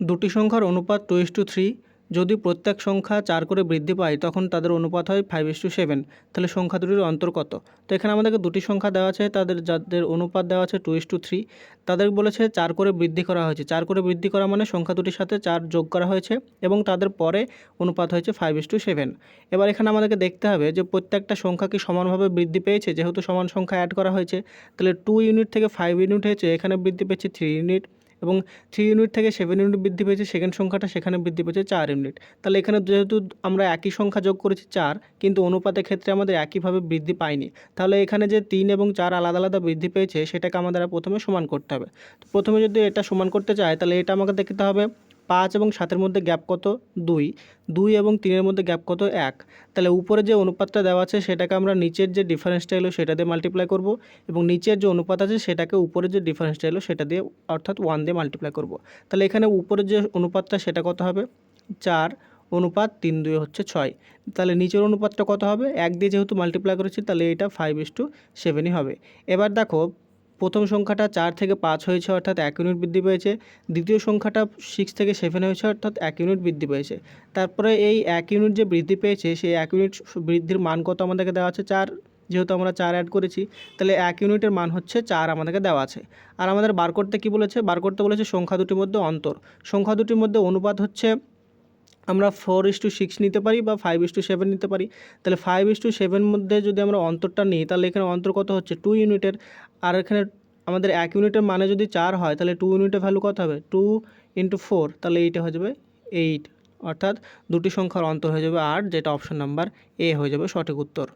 দুটি সংখ্যার অনুপাত টু ইস টু থ্রি যদি প্রত্যেক সংখ্যা চার করে বৃদ্ধি পায়, তখন তাদের অনুপাত হয় ফাইভ ইস টু সেভেন তাহলে সংখ্যা দুটির অন্তর কত? তো এখানে আমাদেরকে দুটি সংখ্যা দেওয়া আছে, তাদের যাদের অনুপাত দেওয়া আছে টু ইস টু থ্রি তাদের বলেছে চার করে বৃদ্ধি করা হয়েছে। চার করে বৃদ্ধি করা মানে সংখ্যা দুটির সাথে চার যোগ করা হয়েছে এবং তাদের পরে অনুপাত হয়েছে ফাইভ ইস টু সেভেন এবার এখানে আমাদেরকে দেখতে হবে যে প্রত্যেকটা সংখ্যা কি সমানভাবে বৃদ্ধি পেয়েছে? যেহেতু সমান সংখ্যা অ্যাড করা হয়েছে, তাহলে টু ইউনিট থেকে ফাইভ ইউনিট হয়েছে, এখানে বৃদ্ধি পেয়েছে থ্রি ইউনিট এবং থ্রি ইউনিট থেকে সেভেন ইউনিট বৃদ্ধি পেয়েছে সেকেন্ড সংখ্যাটা সেখানে বৃদ্ধি পেয়েছে চার ইউনিট তাহলে এখানে যেহেতু আমরা একই সংখ্যা যোগ করেছি চার, কিন্তু অনুপাতের ক্ষেত্রে আমাদের একইভাবে বৃদ্ধি পায়নি। তাহলে এখানে যে তিন এবং চার আলাদা আলাদা বৃদ্ধি পেয়েছে, সেটাকে আমাদের প্রথমে সমান করতে হবে। প্রথমে যদি এটা সমান করতে চায়, তাহলে এটা আমাকে দেখতে হবে পাঁচ এবং সাতের মধ্যে গ্যাপ কত? দুই। দুই এবং তিনের মধ্যে গ্যাপ কত? এক। তাহলে উপরে যে অনুপাতটা দেওয়া আছে, সেটাকে আমরা নিচের যে ডিফারেন্সটা এলো, সেটা দিয়ে মাল্টিপ্লাই করব এবং নিচের যে অনুপাত আছে, সেটাকে উপরের যে ডিফারেন্সটা এলো, সেটা দিয়ে অর্থাৎ ওয়ান দিয়ে মাল্টিপ্লাই করব। তাহলে এখানে উপরের যে অনুপাতটা, সেটা কত হবে? চার। অনুপাত তিন দুই হচ্ছে ছয়। তাহলে নিচের অনুপাতটা কত হবে? এক দিয়ে যেহেতু মাল্টিপ্লাই করেছি, তাহলে এটা ফাইভ ইস টু সেভেনই হবে। এবার দেখো প্রথম সংখ্যাটা চার থেকে পাঁচ হয়েছে, অর্থাৎ এক ইউনিট বৃদ্ধি পেয়েছে। দ্বিতীয় সংখ্যাটা সিক্স থেকে সেভেন হয়েছে, অর্থাৎ এক ইউনিট বৃদ্ধি পেয়েছে। তারপরে এই এক ইউনিট যে বৃদ্ধি পেয়েছে, সেই এক ইউনিট বৃদ্ধির মান কত আমাদেরকে দেওয়া আছে? চার। যেহেতু আমরা চার অ্যাড করেছি, তাহলে এক ইউনিটের মান হচ্ছে চার আমাদেরকে দেওয়া আছে। আর আমাদের বার করতে কী বলেছে? বার করতে বলেছে সংখ্যা দুটির মধ্যে অন্তর। সংখ্যা দুটির মধ্যে অনুপাত হচ্ছে আমরা ফোর ইস টু সিক্স নিতে পারি বা ফাইভ ইস টু সেভেন নিতে পারি। তাহলে ফাইভ ইস টু সেভেন মধ্যে যদি আমরা অন্তরটা নিই, তাহলে এখানে অন্তর কত হচ্ছে? টু ইউনিটের। আর এখানে আমাদের এক ইউনিটের মানে যদি চার হয়, তাহলে টু ইউনিটের ভ্যালু কত হবে? টু ইন্টু ফোর তাহলে এইটা হয়ে যাবে এইট অর্থাৎ দুটি সংখ্যার অন্তর হয়ে যাবে আট, যেটা অপশন নাম্বার এ হয়ে যাবে সঠিক উত্তর।